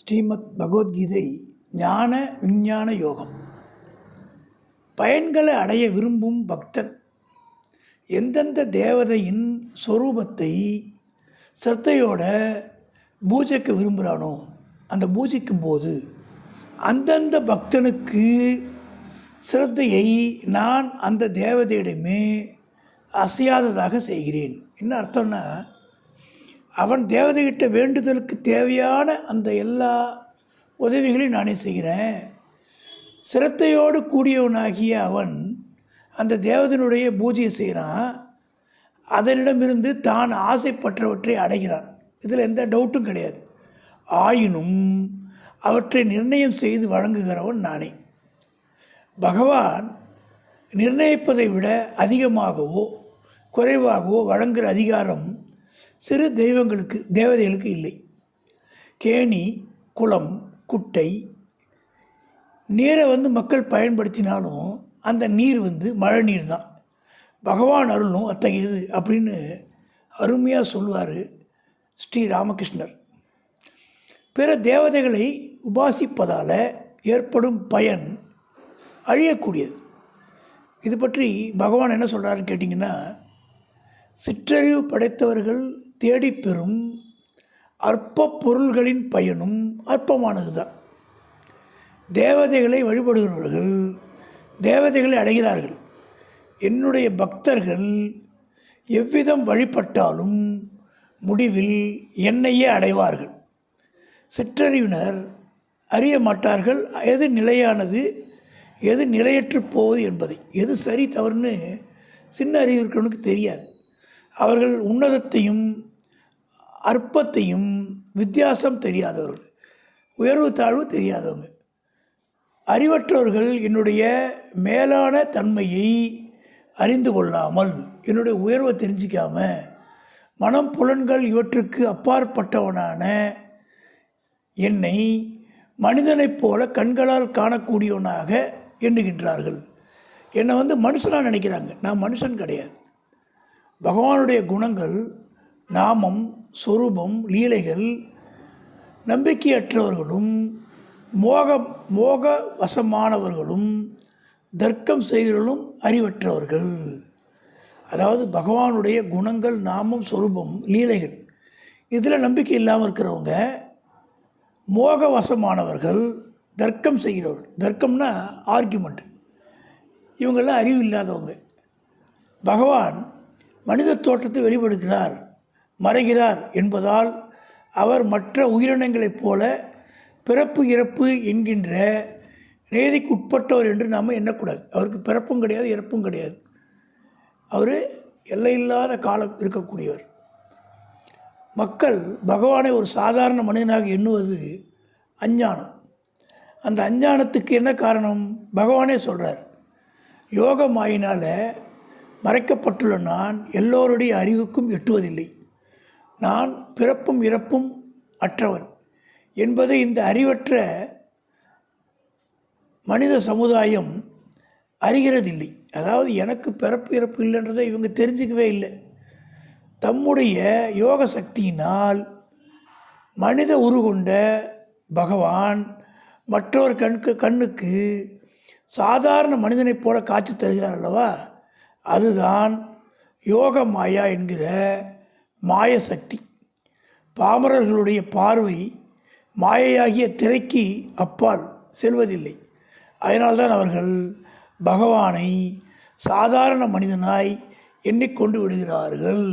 ஸ்ரீமத் பகவத்கீதை ஞான விஞ்ஞான யோகம். பயன்களை அடைய விரும்பும் பக்தன் எந்தெந்த தேவதையின் சொரூபத்தை சிரத்தையோட பூஜைக்க விரும்புகிறானோ அந்த பூஜிக்கும் போது அந்தந்த பக்தனுக்கு சிரத்தையை நான் அந்த தேவதையிடமே அசையாததாக செய்கிறேன். என்ன அர்த்தம்னா அவன் தேவதைகிட்ட வேண்டுதலுக்கு தேவையான அந்த எல்லா உதவிகளையும் நானே செய்கிறேன். சிரத்தையோடு கூடியவனாகிய அவன் அந்த தேவதனுடைய பூஜையை செய்கிறான். அதனிடமிருந்து தான் ஆசைப்பட்டவற்றை அடைகிறான். இதில் எந்த டவுட்டும் கிடையாது. ஆயினும் அவற்றை நிர்ணயம் செய்து வழங்குகிறவன் நானே. பகவான் நிர்ணயிப்பதை விட அதிகமாகவோ குறைவாகவோ வழங்குகிற அதிகாரம் சிறு தெய்வங்களுக்கு தேவதைகளுக்கு இல்லை. கேணி குளம் குட்டை நீரை வந்து மக்கள் பயன்படுத்தினாலும் அந்த நீர் வந்து மழை நீர் தான். பகவான் அருளும் அத்தகையது அப்படின்னு அருமையாக சொல்லுவார் ஸ்ரீ ராமகிருஷ்ணர். பிற தேவதைகளை உபாசிப்பதால் ஏற்படும் பயன் அழியக்கூடியது. இது பற்றி பகவான் என்ன சொல்கிறாருன்னு கேட்டிங்கன்னா சிற்றறிவு படைத்தவர்கள் தேடிப்பெறும் அற்ப பொருள்களின் பயனும் அற்பமானது தான் தேவதைகளை வழிபடுகிறவர்கள் தேவதைகளை அடைகிறார்கள். என்னுடைய பக்தர்கள் எவ்விதம் வழிபட்டாலும் முடிவில் என்னையே அடைவார்கள். சிற்றறிவினர் அறிய மாட்டார்கள் எது நிலையானது எது நிலையற்று போவது என்பதை. எது சரி தவறுன்னு சின்ன அறிவு இருக்கிறவனுக்கு தெரியாது. அவர்கள் உன்னதத்தையும் அற்பத்தையும் வித்தியாசம் தெரியாதவர்கள். உயர்வு தாழ்வு தெரியாதவங்க. அறிவற்றவர்கள் என்னுடைய மேலான தன்மையை அறிந்து கொள்ளாமல் என்னுடைய உயர்வை தெரிஞ்சிக்காம மனம் புலன்கள் இவற்றுக்கு அப்பாற்பட்டவனான என்னை மனிதனைப் போல கண்களால் காணக்கூடியவனாக எண்ணுகின்றார்கள். என்னை வந்து மனுஷனாக நினைக்கிறாங்க. நான் மனுஷன் கிடையாது. பகவானுடைய குணங்கள் நாமம் சொரூபம் லீலைகள் நம்பிக்கையற்றவர்களும் மோக மோக வசமானவர்களும் தர்க்கம் செய்கிறவர்களும் அறிவற்றவர்கள். அதாவது பகவானுடைய குணங்கள் நாமம் சொரூபம் லீலைகள் இதில் நம்பிக்கை இல்லாமல் இருக்கிறவங்க மோக வசமானவர்கள் தர்க்கம் செய்கிறவர்கள் தர்க்கம்னா ஆர்குமெண்ட்டு இவங்கெல்லாம் அறிவு இல்லாதவங்க. பகவான் மனித தோற்றத்தை வெளிப்படுத்தினார் மறைகிறார் என்பதால் அவர் மற்ற உயிரினங்களைப் போல பிறப்பு இறப்பு என்கின்ற நேதிக்கு உட்பட்டவர் என்று நாம் எண்ணக்கூடாது. அவருக்கு பிறப்பும் கிடையாது இறப்பும் கிடையாது. அவர் எல்லையில்லாத காலம் இருக்கக்கூடியவர். மக்கள் பகவானை ஒரு சாதாரண மனிதனாக எண்ணுவது அஞ்ஞானம். அந்த அஞ்ஞானத்துக்கு என்ன காரணம்? பகவானே சொல்கிறார் யோகம் ஆயினால் மறைக்கப்பட்டுள்ள நான் எல்லோருடைய அறிவுக்கும் எட்டுவதில்லை. நான் பிறப்பும் இறப்பும் அற்றவன் என்பது இந்த அறிவற்ற மனித சமுதாயம் அறிகிறதில்லை. அதாவது எனக்கு பிறப்பு இறப்பு இல்லைன்றதை இவங்க தெரிஞ்சுக்கவே இல்லை. தம்முடைய யோக சக்தியினால் மனித உருகொண்ட பகவான் மற்றொரு கண்கு கண்ணுக்கு சாதாரண மனிதனைப் போல காட்சி தருகிறார் அல்லவா? அதுதான் யோக மாயா என்கிற மாய சக்தி பாமரர்களுடைய பார்வை மாயையாகிய திரைக்கு அப்பால் செல்வதில்லை. அதனால்தான் அவர்கள் பகவானை சாதாரண மனிதனாய் எண்ணிக்கொண்டு விடுகிறார்கள்.